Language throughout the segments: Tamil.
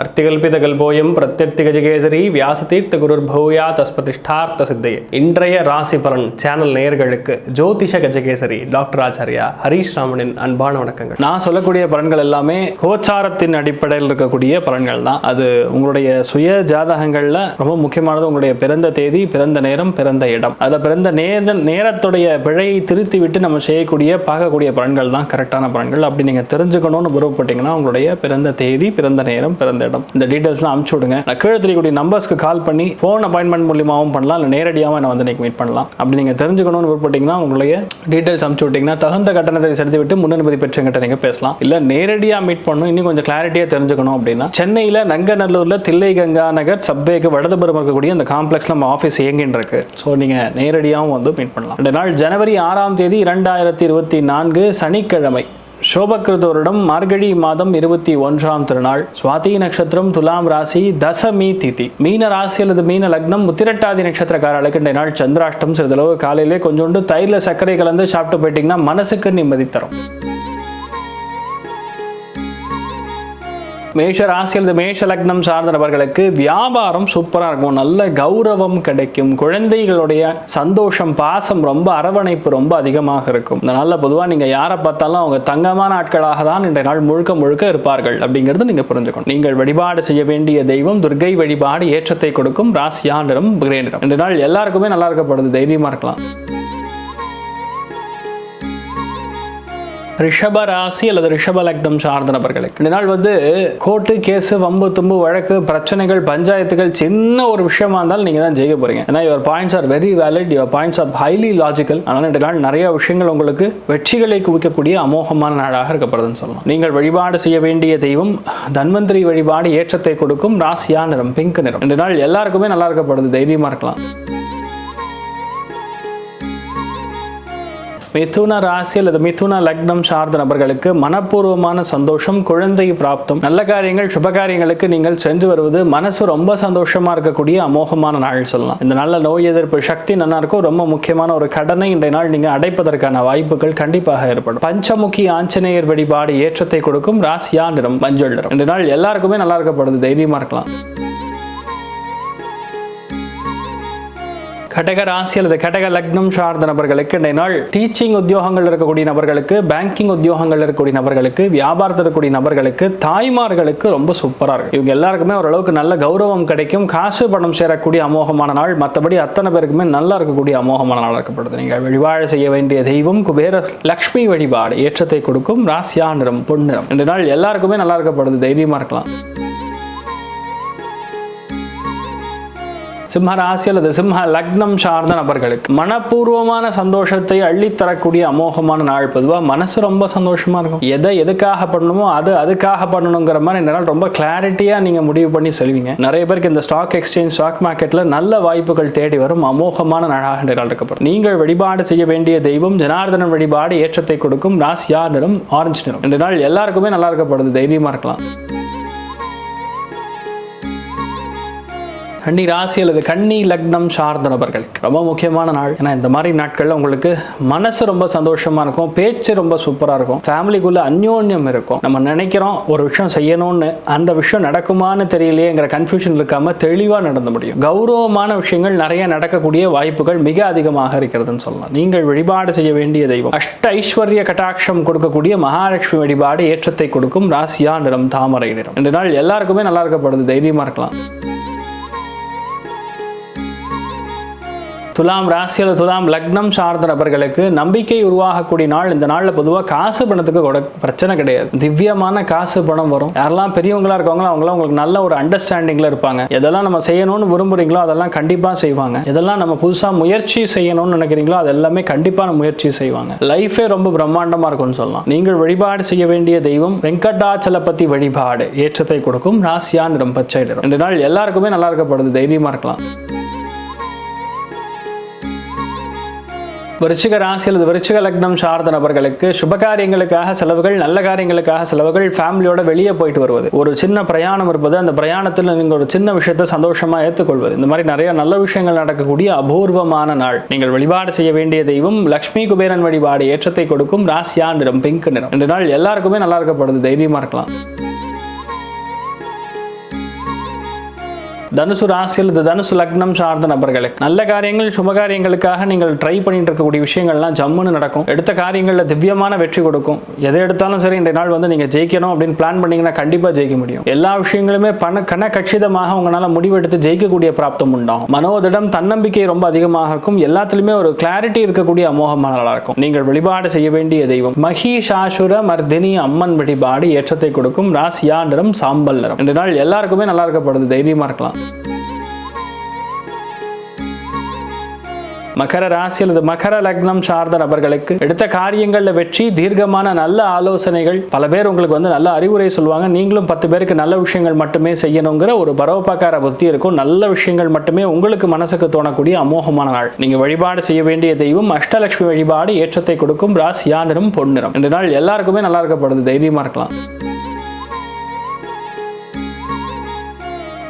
அர்த்திகல்பிதகல்போயம் பிரத்யர்த்திகஜகேசரி வியாசதீர்த்த குருர் பௌயா தஸ்பதிஷ்டார்த்த சித்தையே இன்றைய ராசி பலன் சேனல் நேயர்களுக்கு ஜோதிஷ கஜகேசரி டாக்டர் ஆச்சாரியா ஹரீஷ் ராமனின் அன்பான வணக்கங்கள். நான் சொல்லக்கூடிய பலன்கள் எல்லாமே கோச்சாரத்தின் அடிப்படையில் இருக்கக்கூடிய பலன்கள் தான். அது உங்களுடைய சுய ஜாதகங்களில் ரொம்ப முக்கியமானது. உங்களுடைய பிறந்த தேதி பிறந்த நேரம் பிறந்த இடம். அதில் பிறந்த நேர நேரத்துடைய பிழையை திருத்தி விட்டு நம்ம செய்யக்கூடிய பார்க்கக்கூடிய பலன்கள் தான். கரெக்டான பலன்கள். அப்படி நீங்கள் தெரிஞ்சுக்கணும்னு விருப்பப்பட்டீங்கன்னா உங்களுடைய பிறந்த தேதி பிறந்த நேரம் பிறந்த இடம் இந்த டீட்டெயில்ஸ்லாம் அனுப்பிச்சு விடுங்க. நான் கீழே தெரியக்கூடிய நம்பர்ஸ்க்கு கால் பண்ணி ஃபோன் அப்பாயின்மெண்ட் மூலியமாகவும் பண்ணலாம். இல்லை நேரடியாகவும் என்ன வந்து நீங்கள் மீட் பண்ணலாம். அப்படி நீங்கள் தெரிஞ்சுக்கணும்னு விருப்பப்பட்டீங்கன்னா உங்களுடைய டீட்டெயில்ஸ் அனுப்பிச்சு விட்டீங்கன்னா தகுந்த கட்டணத்தை செலுத்தி விட்டு முன்னனுமதி பெற்றவங்கிட்ட நீங்கள் பேசலாம். இல்லை நேரடியாக மீட் பண்ணணும். இன்னும் கொஞ்சம் கிளாரிட்டியாக தெரிஞ்சுக்கணும் அப்படின்னா சென்னையில் நங்கநல்லூரில் தில்லை கங்கா நகர் சப்வேக்கு வடதுபுறம் இருக்கக்கூடிய அந்த காம்ப்ளெக்ஸ் நம்ம ஆஃபீஸ் இயங்கின்னு இருக்கு ஸோ நீங்கள் நேரடியாகவும் வந்து மீட் பண்ணலாம். ரெண்டு நாள் ஜனவரி ஆறாம் தேதி இரண்டாயிரத்தி இருபத்தி நான்கு சனிக்கிழமை. சோபகிருத மார்கழி மாதம் இருபத்தி ஒன்றாம் திருநாள் சுவாதி நட்சத்திரம் துலாம் ராசி தசமி திதி. மீன ராசி அல்லது மீன லக்னம் முத்திரட்டாதி நட்சத்திரக்காரர்களுக்கு அழைக்கின்ற நாள் சந்திராஷ்டம். சிறிதளவு காலையிலே கொஞ்சோண்டு தயிரில் சர்க்கரை கலந்து சாப்பிட்டு போயிட்டீங்கன்னா மனசுக்கு நிம்மதி தரும். மேஷ ராசி அல்லது மேஷ லக்னம் சார்ந்த நபர்களுக்கு வியாபாரம் சூப்பராக இருக்கும். நல்ல கௌரவம் கிடைக்கும். குழந்தைகளுடைய சந்தோஷம் பாசம் ரொம்ப அரவணைப்பு ரொம்ப அதிகமாக இருக்கும். இந்த நாளில் பொதுவாக நீங்கள் யாரை பார்த்தாலும் அவங்க தங்கமான ஆட்களாக தான் இன்றைய நாள் முழுக்க முழுக்க இருப்பார்கள் அப்படிங்கிறது நீங்கள் புரிஞ்சுக்கணும். நீங்கள் வழிபாடு செய்ய வேண்டிய தெய்வம் துர்கை வழிபாடு ஏற்றத்தை கொடுக்கும். ராசியா நிறம் கிரே நிறம் இந்த நாள் எல்லாருக்குமே நல்லா இருக்கப்படுது தைரியமாக இருக்கலாம். ரிஷப ராசி அல்லது ரிஷப லக்னம் சார்ந்த நபர்களுக்கு. இந்த நாள் வந்து கோர்ட்டு கேஸு வம்பு தும்பு வழக்கு பிரச்சனைகள் பஞ்சாயத்துகள் சின்ன ஒரு விஷயமா இருந்தாலும் நீங்கள் தான் ஜெயிக்க போறீங்க. ஏன்னா your points are very valid your points are highly logical அதனால் இந்த நாள் நிறைய விஷயங்கள் உங்களுக்கு வெற்றிகளை குவிக்கக்கூடிய அமோகமான நாளாக இருக்கப்படுதுன்னு சொல்லலாம். நீங்கள் வழிபாடு செய்ய வேண்டிய தெய்வம் தன்வந்திரி வழிபாடு ஏற்றத்தை கொடுக்கும் ராசியா நிறம் பிங்க் நிறம். இந்த நாள் எல்லாருக்குமே நல்லா இருக்கப்படுது தைரியமா இருக்கலாம். மிதுன ராசி அல்லது மிதுன லக்னம் சார்ந்த நபர்களுக்கு மனப்பூர்வமான சந்தோஷம் குழந்தை பிராப்தம் நல்ல காரியங்கள் சுப காரியங்களுக்கு நீங்கள் சென்று வருவது மனசு ரொம்ப சந்தோஷமா இருக்கக்கூடிய அமோகமான நாள் சொல்லலாம். இந்த நல்ல நோய் எதிர்ப்பு சக்தி நல்லா இருக்கும். ரொம்ப முக்கியமான ஒரு கடனை இன்றைய நாள் நீங்க அடைப்பதற்கான வாய்ப்புகள் கண்டிப்பாக ஏற்படும். பஞ்சமுகி ஆஞ்சநேயர் வழிபாடு ஏற்றத்தை கொடுக்கும். ராசியா நிறம் மஞ்சள் நிறம். இந்த நாள் எல்லாருக்குமே நல்லா இருக்கப்படுது தைரியமா இருக்கலாம். கடக ராசி அல்லது கடக லக்னம் சார்ந்த நபர்களுக்கு இன்றைய நாள் டீச்சிங் உத்தியோகங்கள் இருக்கக்கூடிய நபர்களுக்கு பேங்கிங் உத்தியோகங்கள் இருக்கக்கூடிய நபர்களுக்கு வியாபாரத்தில் இருக்கக்கூடிய நபர்களுக்கு தாய்மார்களுக்கு ரொம்ப சூப்பராக இருக்கும். இவங்க எல்லாருக்குமே ஓரளவுக்கு நல்ல கௌரவம் கிடைக்கும். காசு பணம் சேரக்கூடிய அமோகமான நாள். மற்றபடி அத்தனை பேருக்குமே நல்லா இருக்கக்கூடிய அமோகமான நாள் இருக்கப்படுது. நீங்கள் வழிபாடு செய்ய வேண்டிய தெய்வம் குபேர லக்ஷ்மி வழிபாடு ஏற்றத்தை கொடுக்கும். ராசியா நிறம் பொன்னிறம் இன்றைய நாள் எல்லாருக்குமே நல்லா இருக்கப்படுது. தைரியமாக இருக்கலாம். சிம்ம ராசி அல்லது சிம்ம லக்னம் சார்ந்த நபர்களுக்கு மனப்பூர்வமான சந்தோஷத்தை அள்ளித்தரக்கூடிய அமோகமான நாள். பொதுவாக மனசு ரொம்ப சந்தோஷமா இருக்கும். எதை எதுக்காக பண்ணணுமோ அது அதுக்காக பண்ணணுங்கிற மாதிரி இந்த நாள் ரொம்ப கிளாரிட்டியா நீங்கள் முடிவு பண்ணி சொல்வீங்க. நிறைய பேருக்கு இந்த ஸ்டாக் எக்ஸ்சேஞ்ச் ஸ்டாக் மார்க்கெட்டில் நல்ல வாய்ப்புகள் தேடி வரும். அமோகமான நாளாக இந்த நாள் இருக்கப்படும் நீங்கள் வழிபாடு செய்ய வேண்டிய தெய்வம் ஜனார்தனம் வழிபாடு ஏற்றத்தை கொடுக்கும். ராசியா நிறம்? ஆரஞ்சு நிறம். இந்த நாள் எல்லாருக்குமே நல்லா இருக்கப்படுது. தைரியமா இருக்கலாம். கன்னி ராசி அல்லது கன்னி லக்னம் சார்ந்த நபர்களுக்கு ரொம்ப முக்கியமான நாள். ஏன்னா இந்த மாதிரி நாட்களில் உங்களுக்கு மனசு ரொம்ப சந்தோஷமா இருக்கும் பேச்சு ரொம்ப சூப்பராக இருக்கும் ஃபேமிலிக்குள்ள அந்யோன்யம் இருக்கும். நம்ம நினைக்கிறோம் ஒரு விஷயம் செய்யணும்னு அந்த விஷயம் நடக்குமான்னு தெரியலையேங்கிற கன்ஃபியூஷன் இருக்காம தெளிவாக நடந்து முடியும். கௌரவமான விஷயங்கள் நிறைய நடக்கக்கூடிய வாய்ப்புகள் மிக அதிகமாக இருக்கிறதுன்னு சொல்லலாம். நீங்கள் வழிபாடு செய்ய வேண்டிய தெய்வம். அஷ்ட ஐஸ்வர்ய கட்டாட்சம் கொடுக்கக்கூடிய மகாலட்சுமி வழிபாடு ஏற்றத்தை கொடுக்கும் ராசியா நிறம் தாமரை நிறம். இந்த நாள் எல்லாருக்குமே நல்லா இருக்கப்படுது. தைரியமா இருக்கலாம். துலாம் ராசி அல்லது துலாம் லக்னம் சார்ந்த நபர்களுக்கு நம்பிக்கை உருவாகக்கூடிய நாள். இந்த நாளில் பொதுவாக காசு பணத்துக்கு கூட பிரச்சனை கிடையாது. திவ்யமான காசு பணம் வரும். யாரெல்லாம் பெரியவங்களா இருக்கவங்களோ அவங்களாம் உங்களுக்கு நல்ல ஒரு அண்டர்ஸ்டாண்டிங்ல இருப்பாங்க. எதெல்லாம் நம்ம செய்யணும்னு விரும்புறீங்களோ அதெல்லாம் கண்டிப்பாக செய்வாங்க. எதெல்லாம் நம்ம புதுசாக முயற்சி செய்யணும்னு நினைக்கிறீங்களோ அது எல்லாமே கண்டிப்பான முயற்சி செய்வாங்க. லைஃபே ரொம்ப பிரம்மாண்டமாக இருக்கும்னு சொல்லலாம். நீங்கள் வழிபாடு செய்ய வேண்டிய தெய்வம் வெங்கடாச்சலபதி வழிபாடு ஏற்றத்தை கொடுக்கும். ராசியான் ரொம்ப பச்சை நாள் எல்லாருக்குமே நல்லா இருக்கப்படுது. தைரியமாக இருக்கலாம். விருச்சிக ராசி அல்லது விருச்சிக லக்னம் சார்ந்த நபர்களுக்கு சுப காரியங்களுக்காக செலவுகள் நல்ல காரியங்களுக்காக செலவுகள் ஃபேமிலியோட வெளியே போயிட்டு வருவது. ஒரு சின்ன பிரயாணம் இருப்பது அந்த பிரயாணத்தில் நீங்கள் ஒரு சின்ன விஷயத்தை சந்தோஷமா ஏற்றுக்கொள்வது இந்த மாதிரி நிறைய நல்ல விஷயங்கள் நடக்கக்கூடிய அபூர்வமான நாள். நீங்கள் வழிபாடு செய்ய வேண்டிய தெய்வம் லக்ஷ்மி குபேரன் வழிபாடு ஏற்றத்தை கொடுக்கும் ராசியா நிறம் பிங்க் நிறம். இந்த நாள் எல்லாருக்குமே நல்லா இருக்கப்படுது தைரியமா இருக்கலாம். தனுசு ராசியில் இந்த தனுசு லக்னம் சார்ந்த நபர்களுக்கு நல்ல காரியங்கள் சுப காரியங்களுக்காக நீங்கள் ட்ரை பண்ணிட்டு இருக்கக்கூடிய விஷயங்கள்லாம் ஜம்முன்னு நடக்கும். எடுத்த காரியங்களில் திவ்யமான வெற்றி கொடுக்கும். எதை எடுத்தாலும் சரி இன்றைய நாள் வந்து நீங்க ஜெயிக்கணும் அப்படின்னு பிளான் பண்ணீங்கன்னா கண்டிப்பா ஜெயிக்க முடியும். எல்லா விஷயங்களுமே பண கன கட்சிதமாக உங்களால் முடிவெடுத்து ஜெயிக்கக்கூடிய பிராப்தம் உண்டாகும். மனோதிடம் தன்னம்பிக்கை ரொம்ப அதிகமாக இருக்கும். எல்லாத்துலேயுமே ஒரு கிளாரிட்டி இருக்கக்கூடிய அமோகமான நாளா இருக்கும். நீங்கள் வழிபாடு செய்ய வேண்டிய தெய்வம். மகிஷாசுர மர்தினி அம்மன் வழிபாடு ஏற்றத்தை கொடுக்கும். ராசியா நிறம் சாம்பல் நிறம். இந்த நாள் எல்லாருக்குமே நல்லா இருக்கப்படுது. தைரியமா இருக்கலாம். மகர ராசி அல்லது மகர லக்னம் சார்ந்த நபர்களுக்கு எடுத்த காரியங்களில் வெற்றி தீர்க்கமான நல்ல ஆலோசனைகள் பல பேர் உங்களுக்கு வந்து நல்ல அறிவுரை சொல்லுவாங்க. நீங்களும் பத்து பேருக்கு நல்ல விஷயங்கள் மட்டுமே செய்யணுங்கிற ஒரு பரோபக்கார புத்தி இருக்கும். நல்ல விஷயங்கள் மட்டுமே உங்களுக்கு மனசுக்கு தோணக்கூடிய அமோகமான நாள். நீங்க வழிபாடு செய்ய வேண்டிய தெய்வம் அஷ்டலட்சுமி வழிபாடு ஏற்றத்தை கொடுக்கும். ராசியா நிறம் பொன்னிறம். இந்த நாள் எல்லாருக்குமே நல்லா இருக்கப்படுது. தைரியமா இருக்கலாம்.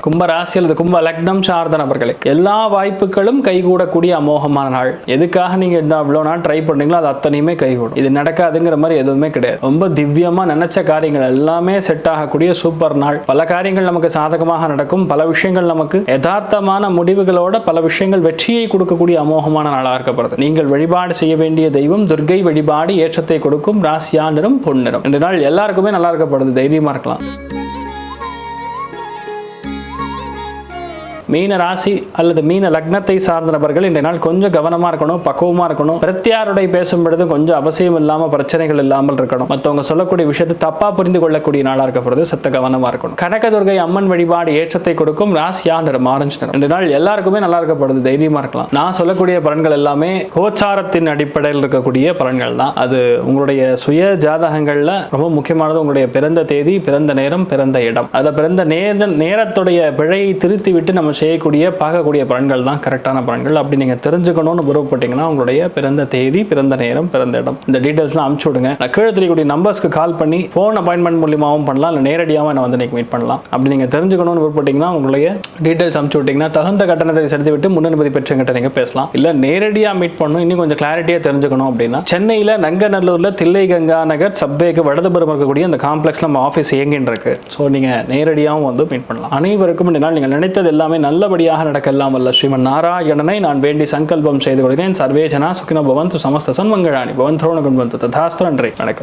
கும்ப ராசி அல்லது கும்ப லக்னம் சார்ந்த நபர்களுக்கு எல்லா வாய்ப்புகளும் கைகூடக்கூடிய அமோகமான நாள். எதுக்காக நீங்க இந்த அவ்வளோ நாள் ட்ரை பண்ணீங்களோ அது அத்தனையுமே கைகூடும். இது நடக்காதுங்கிற மாதிரி எதுவுமே கிடையாது. ரொம்ப திவ்யமா நினைச்ச காரியங்கள் எல்லாமே செட் ஆகக்கூடிய சூப்பர் நாள். பல காரியங்கள் நமக்கு சாதகமாக நடக்கும். பல விஷயங்கள் நமக்கு யதார்த்தமான முடிவுகளோட பல விஷயங்கள் வெற்றியை கொடுக்கக்கூடிய அமோகமான நாளாக இருக்கப்படுது நீங்கள் வழிபாடு செய்ய வேண்டிய தெய்வம் துர்க்கை வழிபாடு ஏற்றத்தை கொடுக்கும். ராசியா நிறம் பொன்னிறம். இந்த நாள் எல்லாருக்குமே நல்லா இருக்கப்படுது தைரியமா இருக்கலாம். மீன ராசி அல்லது மீன லக்னத்தை சார்ந்த நபர்கள் இன்றைய நாள் கொஞ்சம் கவனமா இருக்கணும் பக்குவமா இருக்கணும். பிரத்தியாருடைய பேசும் பொழுது கொஞ்சம் அவசியம் இல்லாம பிரச்சனைகள் இல்லாமல் இருக்கணும். மற்றவங்க சொல்லக்கூடிய விஷயத்தை தப்பா புரிந்து கொள்ளக்கூடிய நாளா இருக்கப்படுது சத்த கவனமா இருக்கணும். கனகதுர்கை அம்மன் வழிபாடு ஏற்றத்தை கொடுக்கும் ராசியா நிறம் ஆரஞ்சு நிறம். நாள் எல்லாருக்குமே நல்லா இருக்கப்படுது தைரியமா இருக்கலாம். நான் சொல்லக்கூடிய பலன்கள் எல்லாமே கோச்சாரத்தின் அடிப்படையில் இருக்கக்கூடிய பலன்கள் தான். அது உங்களுடைய சுய ஜாதகங்கள்ல ரொம்ப முக்கியமானது. உங்களுடைய பிறந்த தேதி பிறந்த நேரம் பிறந்த இடம். அதில் பிறந்த நேர நேரத்துடைய பிழையை திருத்தி விட்டு நம்ம செய்யக்கூடிய பார்க்கக்கூடிய பலன்கள் தான் கரெக்டான பலன்கள். அப்படி நீங்கள் தெரிஞ்சுக்கணும்னு விருப்பப்பட்டீங்கன்னா உங்களுடைய பிறந்த தேதி பிறந்த நேரம் பிறந்த இடம். இந்த டீட்டெயில்ஸ்லாம் அனுப்பிச்சு விடுங்க. நான் கீழே தெரியக்கூடிய நம்பர்ஸ்க்கு கால் பண்ணி ஃபோன் அப்பாயின்மெண்ட் மூலியமாகவும் பண்ணலாம் இல்லை நேரடியாகவும் என்ன வந்து நீங்கள் மீட் பண்ணலாம். அப்படி நீங்கள் தெரிஞ்சுக்கணும்னு விருப்பப்பட்டீங்கன்னா உங்களுடைய டீட்டெயில்ஸ் அனுப்பிச்சு விட்டீங்கன்னா தகுந்த கட்டணத்தை செலுத்தி விட்டு முன்னனுமதி பெற்றவங்கிட்ட நீங்கள் பேசலாம். இல்லை நேரடியாக மீட் பண்ணணும். இன்னும் கொஞ்சம் கிளாரிட்டியாக தெரிஞ்சுக்கணும் அப்படின்னா சென்னையில் நங்கநல்லூரில் தில்லை கங்கா நகர் சப்வேக்கு வடதுபுறம் இருக்கக்கூடிய அந்த காம்ப்ளெக்ஸ் நம்ம ஆஃபீஸ் இயங்கின்னு இருக்கு. ஸோ நீங்கள் நேரடியாகவும் வந்து மீட் பண்ணலாம். அனைவருக்கும் இந்த நாள் நீங்கள் நினைத்தது எல்லாமே நல்லபடியாக நடக்கலாம் வல்ல ஸ்ரீமன் நாராயணனை. நான் வேண்டி சங்கல்பம் செய்து கொள்கிறேன். சர்வேஜனா சுக்கின பவந்து சமஸ்த சன்மங்களாணி. பவன் திரோண குண்பந்து ததாஸ்திர வணக்கம்.